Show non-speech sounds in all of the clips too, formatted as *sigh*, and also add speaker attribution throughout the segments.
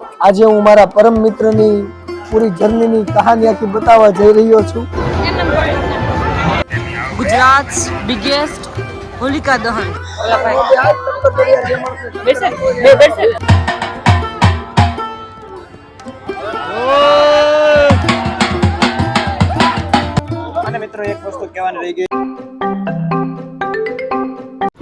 Speaker 1: આજે હું મારા પરમ મિત્રની પૂરી જર્નીની કહાની આખી બતાવવા જઈ રહ્યો છું.
Speaker 2: ગુજરાત બિગેસ્ટ હોલિકા દહન.
Speaker 3: અને મિત્રો એક વસ્તુ કહેવાની રહી ગઈ.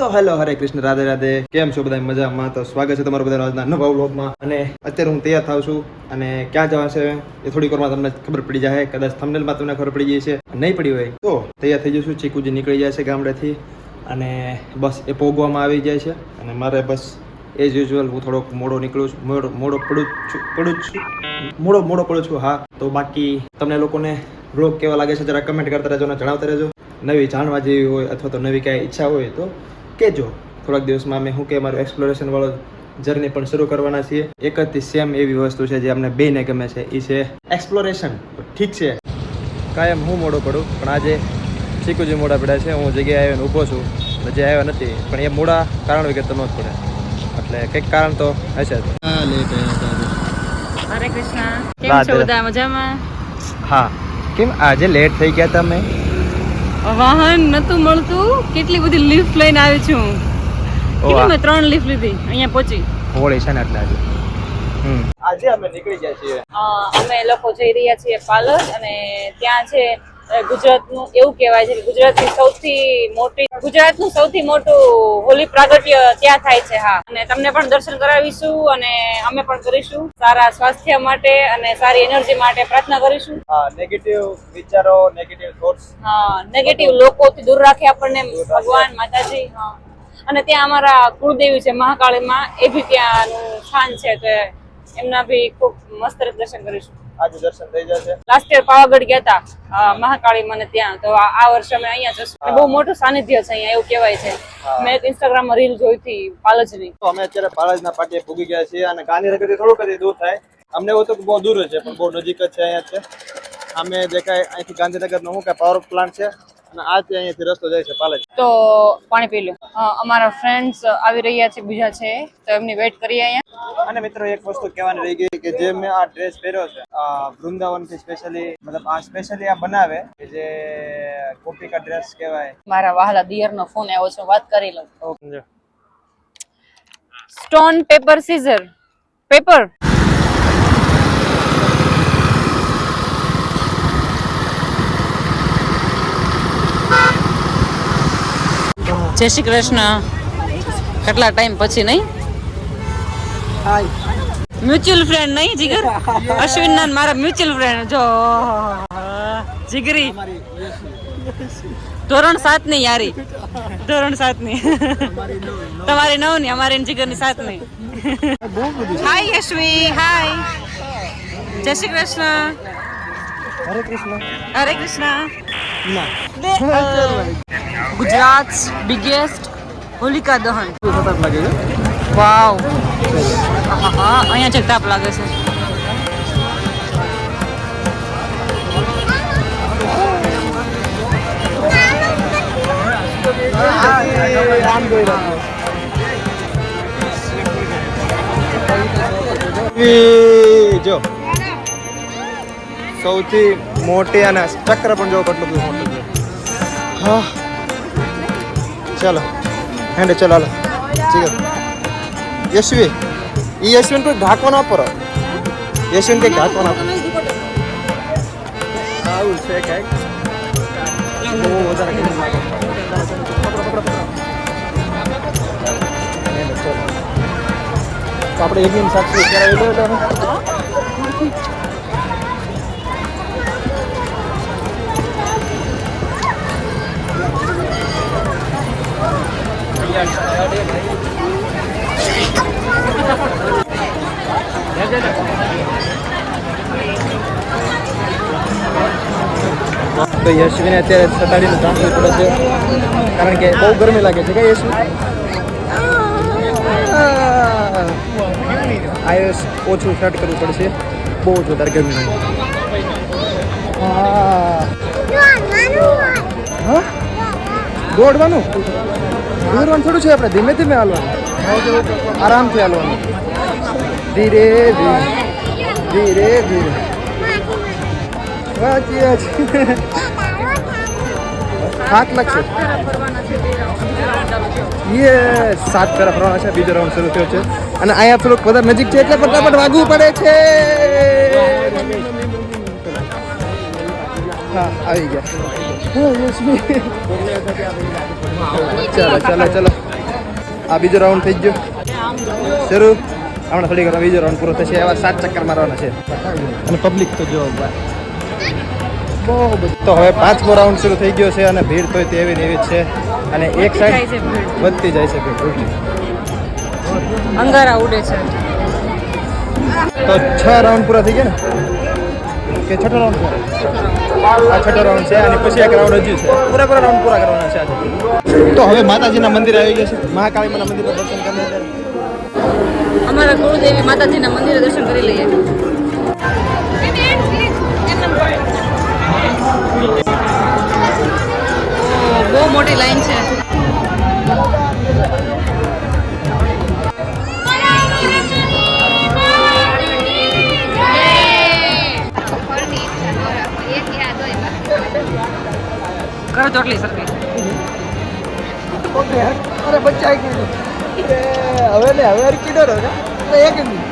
Speaker 3: તો હેલો, હરે કૃષ્ણ, રાધે રાધે. કેમ છો બધા મજામાં? તો સ્વાગત છે તમારું બધા આજના નવા વ્લોગમાં. અને અત્યારે હું તૈયાર થાઉં છું. અને ક્યાં જવા છે? એ થોડીક વારમાં તમને ખબર પડી જાય કદાચ થંબનેલમાં તમને ખબર પડી જાય છે. નહીં પડી હોય તો તૈયાર થઈ જશું ચીકુજી નીકળી જાય છે ગામડેથી. અને બસ એ પોગવામાં આવી જાય છે. અને મારે બસ એઝ યુઝ્યુઅલ હું થોડોક મોડો નીકળું છું. મોડો મોડો પડું છું પડું છું. મોડો મોડો પડું છું, હા. તો બાકી તમને લોકોને બ્લોગ કેવા લાગે છે, જરા કમેન્ટ કરતા રહેજો અને જણાવતા રહેજો. નવી જાણવા જેવી હોય અથવા તો નવી કાંઈ ઈચ્છા હોય તો કહેજો થોડાક દિવસમાં અમે શું કે મારું એક્સપ્લોરેશન વાળો જર્ની પણ શરૂ કરવાના છીએ. એક જ સેમ એવી વસ્તુ છે જે અમને બેને ગમે છે. એ છે એક્સપ્લોરેશન ઠીક છે. કાયમ હું મોડો પડું પણ આજે ચીકુજી મોડા પડ્યા છે. હું જગ્યાએ આવીને ઊભો છું. જે આવ્યો નથી પણ એ મોડા કારણ વગર તો ન જ પડે. એટલે કંઈક કારણ તો હશે જ.
Speaker 2: હરે કૃષ્ણ. કેમ છો બધા મજામાં?
Speaker 3: હા. કેમ આજે લેટ થઈ ગયા તમે?
Speaker 2: વાહન નતું મળતું. કેટલી બધી લિફ્ટ લઈને આવી છું. કેટલી મેં ત્રણ લિફ્ટ લીધી અહીંયા પહોંચી.
Speaker 3: હોળી છે ને એટલે આજે. આજે અમે નીકળી ગયા છીએ.
Speaker 2: અમે લોકો જઈ રહ્યા છીએ પાલર અને ત્યાં છે ગુજરાતનું એવું કહેવાય છે ગુજરાતની સૌથી મોટી ગુજરાતનું સૌથી મોટું હોલી પ્રાગટ્ય ત્યાં થાય છે હા. અને તમને પણ દર્શન કરાવીશું અને અમે પણ કરીશું. સારા સ્વાસ્થ્ય માટે અને સારી એનર્જી માટે પ્રાર્થના કરીશું.
Speaker 3: હા નેગેટિવ વિચારો નેગેટિવ થોટ્સ
Speaker 2: નેગેટિવ લોકોથી દૂર રાખે આપણને ભગવાન માતાજી હા. અને ત્યાં અમારા કુળદેવી છે મહાકાળીમાં એ બી ત્યાંનું સ્થાન છે તો એમના બી ખૂબ મસ્ત દર્શન કરીશું.
Speaker 3: આજે દર્શન થઈ જશે
Speaker 2: લાસ્ટ યર પાવાગઢ ગયા હતા મહાકાળી મને ત્યાં. તો આ વર્ષે અમે અહીંયા જશું. બહુ મોટું સાનિધ્ય છે અહીંયા એવું કહેવાય છે. મેં એક ઇન્સ્ટાગ્રામમાં રીલ જોઈ હતી પાલજની.
Speaker 3: તો અમે અત્યારે પાળજના પાટીએ પૂગી ગયા છીએ અને ગાંધીનગરથી થોડુંક જ દૂર થાય. અમને એવું તો બહુ દૂર છે પણ બહુ નજીક જ છે અહીંયા છે. અમે દેખાય અહીંથી ગાંધીનગરનો શું કે પાવર પ્લાન્ટ છે. અને આ તે અહીંયાથી રસ્તો જાય છે પાલેજ.
Speaker 2: તો પાણી પી લો અમારા ફ્રેન્ડ્સ આવી રહ્યા છે બીજા છે તો એમની વેઇટ કરીએ અહીંયા.
Speaker 3: અને મિત્રો એક વસ્તુ કહેવાની રહી ગઈ કે જે મેં આ ડ્રેસ પહેર્યો છે વૃંદાવન વૃંદાવનથી સ્પેશિયલી મતલબ આ સ્પેશિયલી આ બનાવે કે જે ગોપિકા ડ્રેસ કહેવાય.
Speaker 2: મારા વહાલા દિયરનો ફોન આવ્યો છે વાત કરી લઉં.
Speaker 3: Okay
Speaker 2: stone paper scissor paper Jai Shri Krishna. કેટલા ટાઈમ પછી નહીં?
Speaker 1: હાય
Speaker 2: મ્યુચ્યુઅલ ફ્રેન્ડ નહીં જીગર? અશ્વિન ના મારા મ્યુચ્યુઅલ ફ્રેન્ડ જો જીગરી. ધોરણ સાતની યારી. ધોરણ સાતની. તમારી નવની અમારી જીગરની સાતની. હાય યશ્વી હાય જય શ્રી કૃષ્ણ.
Speaker 1: હરે કૃષ્ણ.
Speaker 2: હરે કૃષ્ણ.
Speaker 1: ના.
Speaker 2: ગુજરાત બિગેસ્ટ હોલિકા દહન. વાવ અહીંયા જગતાપ તાપ લાગે છે.
Speaker 3: જો. સૌથી મોટી અને ચક્ર પણ જો કેટલું બધું મોટું હા. ચાલો. હેન્ડ ચાલો, હાલો. ઠીક છે યશવી. એ યશવીને કોઈ ઢાંકો ના પર યશવીને કંઈક ઢાંકો ના પર આવું છે કંઈક. બહુ વધારે આપણે એક સાક્ષી કરાવી લો તો યશવીને અત્યારે સતાડીને ચાંસવી પડે છે. કારણ કે બહુ ગરમી લાગે છે કે યશવી? આયુષ ઓછું શર્ટ કરવું પડશે. બહુ જ વધારે ગરમી લાગે. દોડવાનું? દોડવાનું થોડું છે આપણે ધીમે ધીમે હાલવાનું. આરામથી હાલવાનું. ધીરે ધીરે ધીરે. ધીરે થાક લાગશે. યસ સાત ફેરા ફરવાના છે. બીજો રાઉન્ડ શરૂ થયો છે. અને અહીંયા થોડુંક વધારે નજીક છે એટલે ફટાફટ વાગવું પડે છે. હા, આવી ગયા. ચાલો ચાલો ચાલો આ બીજો રાઉન્ડ થઈ ગયો. શરૂ. હમણાં થોડી વાર બીજો રાઉન્ડ પૂરો થશે. એવા સાત ચક્કર મારવાના છે. અને પબ્લિક તો જો બહુ બધું. તો હવે પાંચમો રાઉન્ડ શરૂ થઈ ગયો છે અને ભીડ તો તેવી ને એવી જ છે. અને એક સાઈડ વધતી જાય છે ભીડ.
Speaker 2: અંગારા ઉડે છે.
Speaker 3: તો છ રાઉન્ડ પૂરા થઈ ગયા ને? કે છઠ્ઠો રાઉન્ડ છે આ છઠ્ઠો રાઉન્ડ છે અને પછી એક રાઉન્ડ હજુ છે. પૂરેપૂરા રાઉન્ડ પૂરા કરવાના છે આજે. તો હવે માતાજીના મંદિર આવી ગયા છે. મહાકાળીમાના મંદિરના દર્શન કરી લઈએ
Speaker 2: અમારા કુળદેવી માતાજીના મંદિરે દર્શન કરી લઈએ. બહુ મોટી લાઈન છે. કરો ચોટલી સરખી.
Speaker 1: ઓકે અરે બચ્ચા એક મિનિટ હવે ને હવે અરકી ડરો ને એક મિનિટ.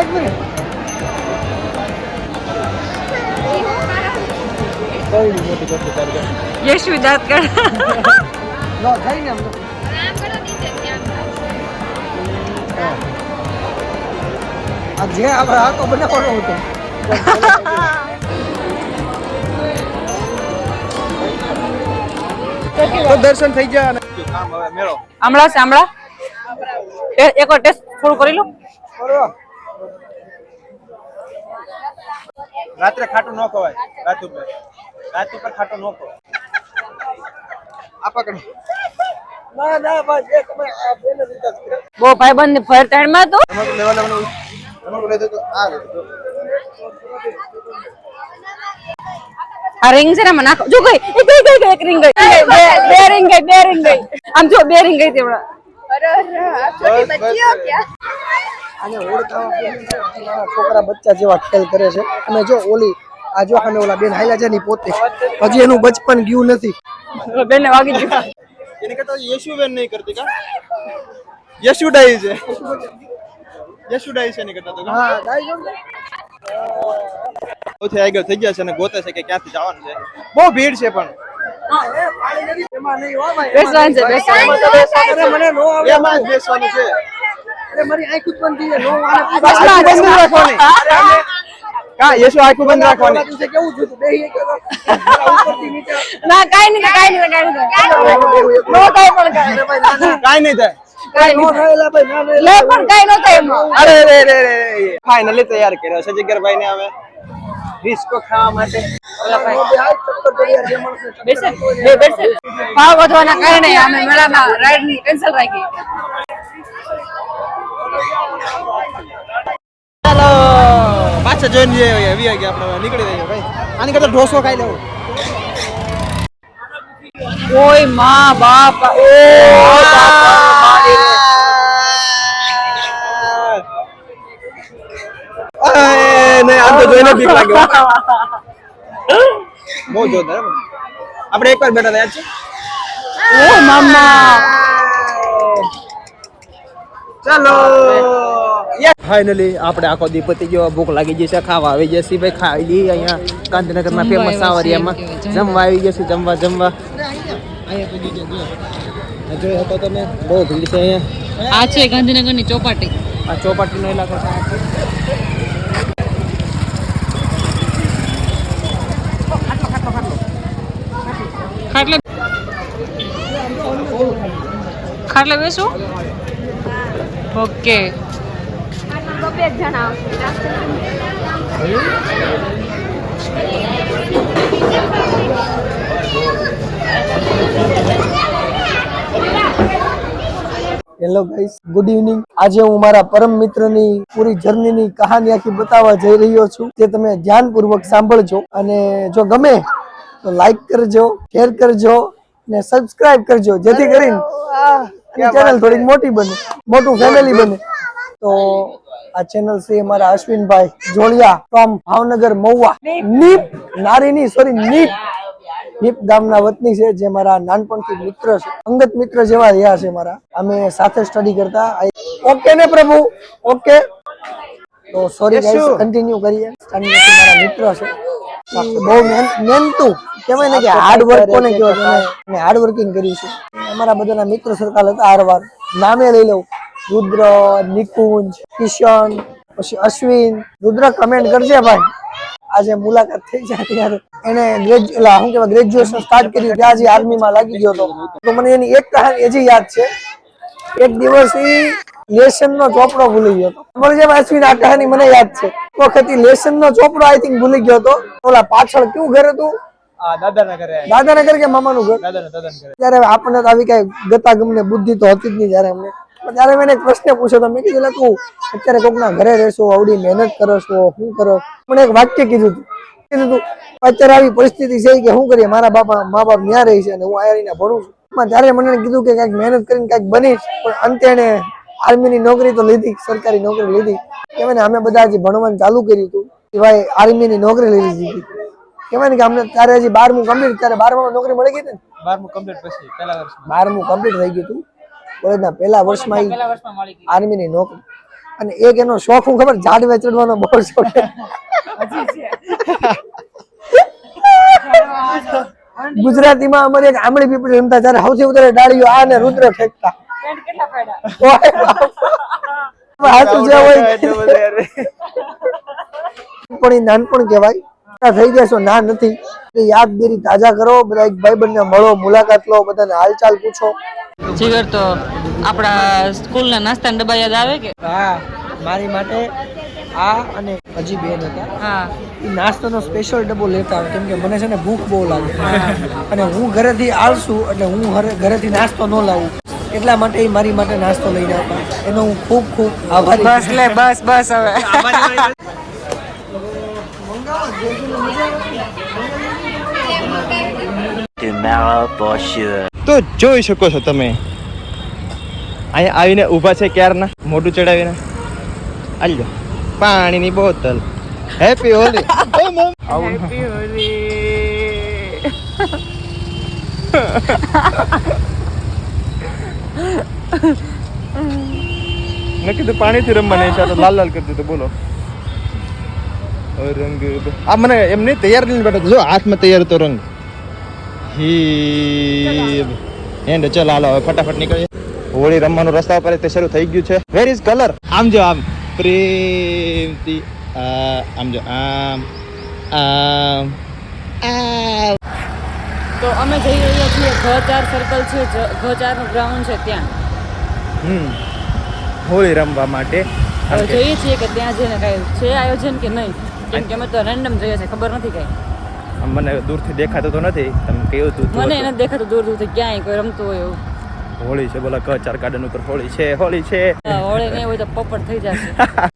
Speaker 1: એક મિનિટ.
Speaker 2: યશવી દાંત કાઢ. *laughs*
Speaker 1: લો થાય ને આમ તો. આ જે આપણે આ તો બનાવવાનો હતો. *laughs*
Speaker 3: તો દર્શન થઈ ગયા
Speaker 2: આમળા છે આમળા એક વાર ટેસ્ટ થોડું કરી લો.
Speaker 3: રાત્રે ખાટું ન ખવાય. રાત ઉપર. રાત ઉપર ખાટું ન ખવાય. આ પકડ.
Speaker 1: ના ના બસ આ બેને વિકાસ
Speaker 2: ભાઈબંધની ફરમાં તો
Speaker 3: તમારું લેવા લેવાનું. તમારું લેતો તો આ લેતો
Speaker 2: આ રિંગ છે ને મને નાખો. જો ગઈ એક ગઈ ગઈ ગઈ એક રિંગ ગઈ. બે રિંગ ગઈ બે રિંગ ગઈ. આમ જો બે રિંગ ગઈ તેવડા.
Speaker 1: ઓળખાવા છોકરા બચ્ચા જેવા ખેલ કરે છે. અને જો ઓલી આ જો અને ઓલા બેન હાલ્યા છે ની પોતે. હજી એનું બચપન ગયું નથી.
Speaker 2: બેન વાગી ગયું.
Speaker 3: એને કરતા યશુ બેન નહીં કરતી કા? યશુ ડાઈ છે યશુ ડાઈ છે
Speaker 1: હા જો.
Speaker 3: સૌથી આગળ થઈ ગયા છે અને ગોતે છે કે ક્યાંથી જવાનું છે બહુ ભીડ છે પણ
Speaker 2: બેસવાનું છે બેસવાનું
Speaker 1: મને નો આવે
Speaker 3: એમાં જ બેસવાનું છે
Speaker 1: અરે મારી આંખ ઉત્પન્ન થઈ નો આવે
Speaker 3: આંખો બંધ રાખવાની કા યશુ આંખો બંધ રાખવાની
Speaker 1: દિવસે કેવું થયું હતું? એક ઉપરથી નીચે.
Speaker 2: ના કાઈ નહીં કાઈ નહીં નો થાય પણ કાઈ
Speaker 1: અરે ભાઈ, ના, ના.
Speaker 3: કાઈ નહીં થાય
Speaker 2: કાઈ
Speaker 1: નો
Speaker 2: નહીં
Speaker 1: થયેલા ભાઈ, ના, ના.
Speaker 2: લે પણ કાઈ નો થાય
Speaker 3: અરે રે રે રે ફાઇનલી તૈયાર કર્યો છે જીગરભાઈ ને હવે. ડિસ્કો ખાવા માટે.
Speaker 2: ભાવ વધવાના કારણે અમે મેળામાં રાઈડની કેન્સલ રાખી.
Speaker 3: ચાલો. પાછા જોઈને જઈએ આવી ગયા આપણે નીકળી જઈએ ભાઈ. આની કરતા ઢોસો ખાઈ લેવો.
Speaker 2: કોઈ માં બાપ. ઓ
Speaker 3: નહીં આમ તો જોઈને બીક લાગે. *laughs* બહુ જોરદાર આપણે એકવાર બેઠા હતા યાદ છે
Speaker 2: ઓ મામા.
Speaker 3: ચાલો. ફાઇનલી આપણે આખો દી પતી ગયો. ભૂખ લાગી ગઈ છે ખાવા આવી જશે ભાઈ ખાઈ લઈ અહીંયા. ગાંધીનગરના ફેમસ સાવરિયામાં. જમવા. આવી જશે જમવા જમવા. જોઈ શકો તમે બહુ ભીડ છે અહીંયા.
Speaker 2: આ છે ગાંધીનગરની ચોપાટી.
Speaker 3: આ ચોપાટીનો ઇલાકો છે.
Speaker 2: ખાટલે બેસું? Okay.
Speaker 1: Hello guys good evening આજે હું મારા પરમ મિત્રની પૂરી જર્નીની કહાની આખી બતાવવા જઈ રહ્યો છું. તે તમે ધ્યાનપૂર્વક સાંભળજો અને જો ગમે તો લાઈક કરજો શેર કરજો ને સબસ્ક્રાઇબ કરજો. જેથી કરીને ચેનલ થોડીક મોટી બને મોટું ફેમિલી બને. તો આ ચેનલ છે અમારા અશ્વિનભાઈ જોડિયા ફ્રોમ ભાવનગર મહુવા. નીપ. નારીની સોરી નીપ. નીપ ગામના વતની છે જે મારા નાનપણથી મિત્ર છે અંગત મિત્ર જેવા રહ્યા છે મારા. અમે સાથે સ્ટડી કરતા. ઓકે ને પ્રભુ? ઓકે તો સોરી ગાઈસ કન્ટિન્યુ કરીએ. મારા મિત્ર છે. બહુ મહેન- મહેનતુ. કહેવાય ને કે હાર્ડ વર્ક કોને કહેવાય? એને હાર્ડ વર્કિંગ કર્યું છે. અમારા બધાના મિત્ર સર્કલ હતા હારવાર નામે લઈ લઉં. રુદ્ર નિકુંજ કિશન પછી અશ્વિન. રુદ્ર કમેન્ટ કરજે ભાઈ. આજે મુલાકાત થઈ જાય ત્યારે. એને ગ્રેજ્યુ શું કહેવાય ગ્રેજ્યુએશન સ્ટાર્ટ કર્યું. ત્યાં જે આર્મીમાં લાગી ગયો હતો. તો મને એની એક કહાની હજી યાદ છે. એક દિવસ ઈ લેસન નો ચોપડો ભૂલી ગયો હતો. મને જેમ અશ્વિન આ કહાની મને યાદ છે વખત લેસન નો ચોપડો આઈ થિંક ભૂલી ગયો હતો. ઓલા પાછળ કેવું ઘર હતું?
Speaker 3: દાદાના ઘરે.
Speaker 1: દાદાના ઘર કે મામાનું ઘર? ત્યારે આપણને તો આવી કઈ ગતા ગમને બુદ્ધિ તો હતી જ નહીં જયારે અમને. ત્યારે મેં એક પ્રશ્ન પૂછ્યો તો મેં કીધું તું અત્યારે કોકના ઘરે રહેશો આવડી મહેનત કરો છો શું કરો? મને એક વાક્ય કીધું હતું. કીધું તું અત્યારે આવી પરિસ્થિતિ છે કે શું કરીએ? મારા બાપા મા બાપ ન્યા રહી છે અને હું આયરીને ભણું છું. ત્યારે મને કીધું કે કંઈક મહેનત કરીને કંઈક બનીશ પણ અંતે આર્મીની નોકરી તો લીધી સરકારી નોકરી લીધી. કહેવાય ને અમે બધા હજી ભણવાનું ચાલુ કર્યું હતું સિવાય આર્મીની નોકરી લઈ લીધી કહેવાય ને કે અમને ત્યારે હજી બારમું કમ્પ્લીટ ત્યારે બારમા નોકરી મળી ગઈ હતી ને?
Speaker 3: બારમું કમ્પ્લીટ પછી પહેલા વર્ષમાં.
Speaker 1: બારમું કમ્પ્લીટ થઈ ગયું હતું. કોલેજના પહેલા વર્ષમાં ઈ
Speaker 2: વર્ષમાં મળી ગઈ
Speaker 1: આર્મીની નોકરી. અને એક એનો શોખ હું ખબર ઝાડવે ચડવાનો બહુ શોખ છે. ગુજરાતીમાં અમારી એક આમળી પીપળી રમતા ત્યારે સૌથી વધારે ડાળીઓ આ ને રુદ્ર ફેંકતા.
Speaker 2: કેટલા ફાયદા
Speaker 1: ઓય બાપ. જે હોય. પણ એ નાનપણ કહેવાય. થઈ જશો ના નથી. એ યાદગીરી તાજા કરો બધા એક ભાઈબંધને મળો મુલાકાત લો બધાને હાલચાલ પૂછો.
Speaker 2: જીગર તો આપણા સ્કૂલના નાસ્તાના ડબ્બા યાદ આવે કે?
Speaker 1: હા મારી માટે આ અને હજી બેન હતા.
Speaker 2: હા.
Speaker 1: એ નાસ્તાનો સ્પેશિયલ ડબ્બો લેતા આવે. કેમ કે મને છે ને ભૂખ બહુ લાગે. અને હું ઘરેથી આળસું એટલે હું ઘરેથી નાસ્તો ન લાવું. એટલા માટે એ મારી માટે નાસ્તો લઈને આવતા. એનો હું ખૂબ ખૂબ આભારી
Speaker 2: બસ લે બસ બસ હવે.
Speaker 3: તો જોઈ શકો છો તમે. અહીંયા આવીને ઊભા છે ક્યારના? મોઢું ચડાવીને. આલ્યો પાણીની બોતલ હેપી હોલી હેપી આવું મેં કીધું પાણીથી રમવાની ઈચ્છા તો લાલ લાલ કરી દીધું, બોલો. રંગ આ મને એમ નહીં, તૈયાર લઈને બેઠો જો, હાથમાં તૈયાર હતો રંગ. હી એન્ડ ચલ, હાલો, હવે ફટાફટ નીકળીએ. હોળી રમવાનું રસ્તા પર તે શરૂ થઈ ગયું છે. વેર ઇઝ કલર આમ જો, આમ. પ્રેમથી આમ જો, આમ આમ
Speaker 2: તો અમે જઈ રહ્યા છીએ, ઘ ચાર સર્કલ છે ઘ ચારનું ગ્રાઉન્ડ છે ત્યાં.
Speaker 3: હોળી રમવા માટે.
Speaker 2: હવે જોઈએ છીએ કે ત્યાં જઈને કઈ છે આયોજન કે નહીં? કેમ કે અમે તો રેન્ડમ જોઈએ છે ખબર નથી કઈ.
Speaker 3: મને દૂરથી દેખાતું તો નથી. તમે કેવું તું
Speaker 2: મને એને દેખાતું દૂર દૂરથી ક્યાંય કોઈ રમતું હોય એવું.
Speaker 3: હોળી છે બોલા કચાર ચાર ગાર્ડન ઉપર હોળી છે? હોળી છે.
Speaker 2: હોળી નહીં હોય તો પપડ થઈ જશે. *laughs*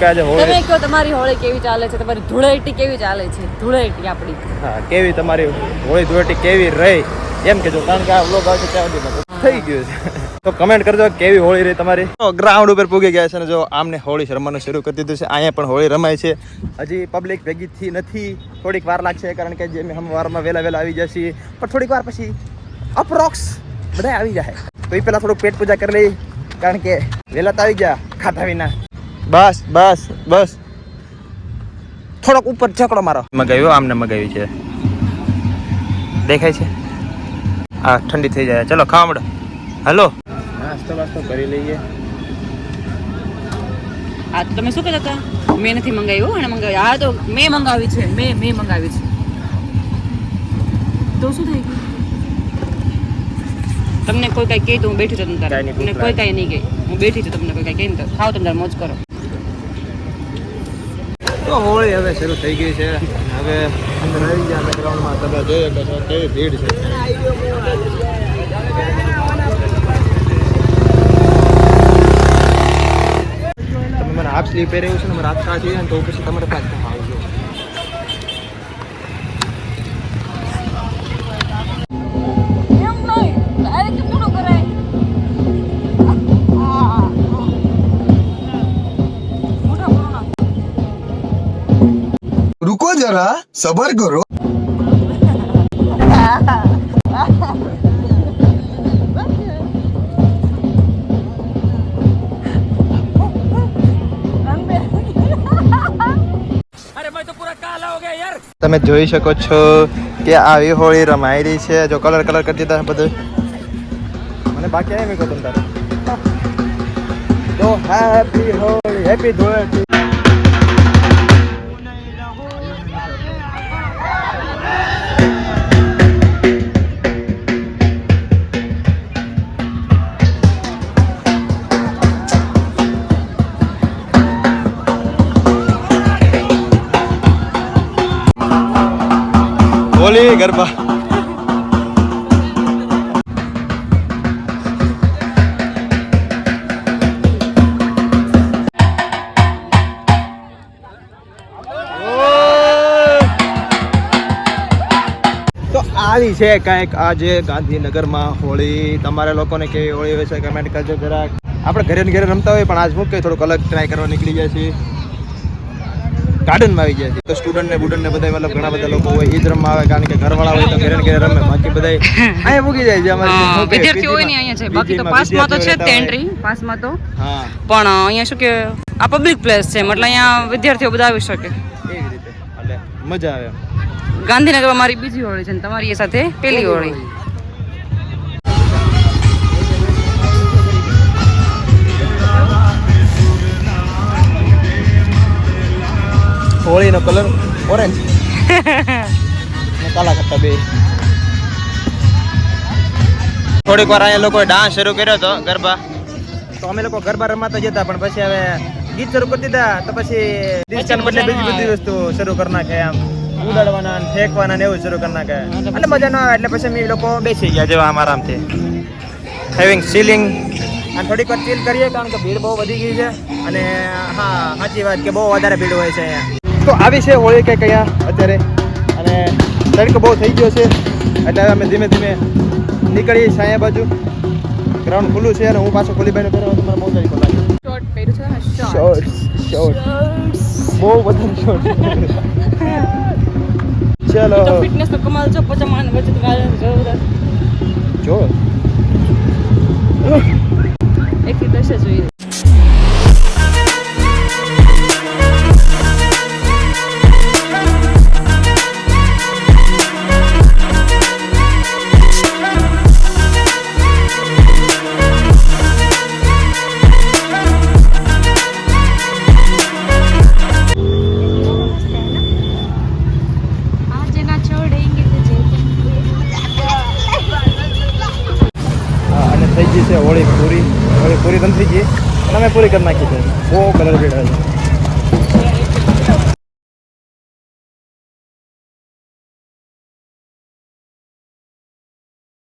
Speaker 2: તમે કહો તમારી હોળી કેવી ચાલે છે? તમારી ધૂળેટી કેવી ચાલે છે? ધૂળેટી આપણી.
Speaker 3: હા કેવી તમારી હોળી ધુળેટી કેવી રહી? એમ કેજો કારણ કે આ બ્લોગ આવશે ત્યાં થઈ ગયું છે. તો કમેન્ટ કરજો, કેવી હોળી રહી તમારી? ગ્રાઉન્ડ ઉપર પૂગી ગયા છે ને જો આમને હોળી રમવાનું શરૂ કરી દીધું છે. અહીંયા પણ હોળી રમાય છે. હજી પબ્લિક ભેગી થી નથી. થોડીક વાર લાગશે, કારણ કે જે અમે વારમાં વહેલા વહેલા આવી જશે. પણ થોડીક વાર પછી અપરોક્સ બધા આવી જાય. તો એ પહેલાં થોડુંક પેટ પૂજા કરી લઈ કારણ કે વહેલા તો આવી ગયા ખાધા વિના. બસ બસ બસ. થોડોક ઉપર ઝકડો મારો. મગાવ્યો, આમને મગાવ્યું છે. દેખાય છે? હા ઠંડી થઈ જાય. ચલો, ખાવા મળો હલો. નાસ્તો વાસ્તો કરી લઈએ.
Speaker 2: આ તો તમે શું કહેતા હતા? મેં નથી મંગાવ્યું અને મંગાવી આ તો મેં મંગાવી છે મેં મેં મંગાવી છે. તો શું થઈ ગયું? તમને કોઈ કાંઈ કહે તો હું બેઠી છું તમને તમને કોઈ કાંઈ નહીં કહે. હું બેઠી છું તમને કોઈ કાંઈ કહે તો. ખાઓ તમે મોજ કરો.
Speaker 3: તો હોળી હવે શરૂ થઈ ગઈ છે. હવે અંદર આવી ગયા ગ્રાઉન્ડમાં. તમે જોઈએ કે કેવી ભીડ છે. અને હાફ સ્લીપ છે ને રાત કાચ જોઈએ તો પછી તમારે
Speaker 4: પ્લેટફોર્મ જરા સબર કરો. *laughs*
Speaker 3: તમે જોઈ શકો છો કે આવી હોળી રમાઈ રહી છે. જો કલર કલર કરી દીધા બધું. મને બાકી આવી મેં કહું તારે. Happy Holi happy Dhuleti. Garba આવી છે કાંઈક આજે ગાંધીનગરમાં હોળી. તમારા લોકોને કેવી હોળી હોય છે કમેન્ટ કરજો જરાક. આપણે ઘરે ને ઘરે રમતા હોય પણ આજ મૂકે થોડુંક અલગ ટ્રાય કરવા નીકળી જાય છે ગાર્ડનમાં આવી જાય તો સ્ટુડન્ટ ને બુડન્ટ ને બધા મતલબ ઘણા બધા લોકો હોય એ જ રમવા આવે કારણ કે ઘરવાળા હોય તો ઘરે ઘરે રમે. બાકી બધા અહીંયા મૂકી જાય છે અમારે.
Speaker 2: હા, વિદ્યાર્થીઓ હોય ને અહીંયા છે. બાકી તો પાસમાં તો છે તે એન્ટ્રી પાસમાં તો.
Speaker 3: હા.
Speaker 2: પણ અહીંયા શું કે આ પબ્લિક પ્લેસ છે મતલબ અહીંયા વિદ્યાર્થીઓ બધા આવી શકે.
Speaker 3: એવી રીતે. એટલે મજા આવે ગાંધીનગર
Speaker 2: ગાંધીનગરમાં મારી બીજી હોળી છે ને તમારી એ સાથે પેલી હોળી.
Speaker 3: હોળીનો કલર ઓરેન્જ કાલા ખટ્ટા બે થોડીક વાર અહીંયા લોકોએ ડાન્સ શરૂ કર્યો હતો ગરબા. તો અમે લોકો ગરબા રમાતા જતા પણ પછી હવે ગીત શરૂ કરી દીધા તો પછી ડિસ્ટન્સ બદલે બીજી બધી વસ્તુ શરૂ કરી નાખે આમ. ઉડાડવાના ને ફેંકવાના ને એવું શરૂ કરી નાખે. એટલે મજા ન આવે એટલે પછી અમે લોકો બેસી ગયા જેવા આમ આરામથી હેવિંગ સીલિંગ અને થોડીક વાર ચીલ કરીએ કારણ કે ભીડ બહુ વધી ગઈ છે. અને હા સાચી વાત કે બહુ વધારે ભીડ હોય છે અહીંયા. તો આવી છે હોળી કંઈક અહીંયા અત્યારે? અને તડકો બહુ થઈ ગયો છે એટલે અમે ધીમે ધીમે નીકળીએ સાયા બાજુ. ગ્રાઉન્ડ ખુલ્લું છે અને હું પાછો ખુલ્લી બાઈને પહેરવા તો મારે બહુ તરીકો લાગે બહુ બધા શોર્ટ ચલો.
Speaker 2: ફિટનેસ તો કમાલ છો પચાસ વચ્ચે તો
Speaker 3: જો.
Speaker 2: એક થી જોઈએ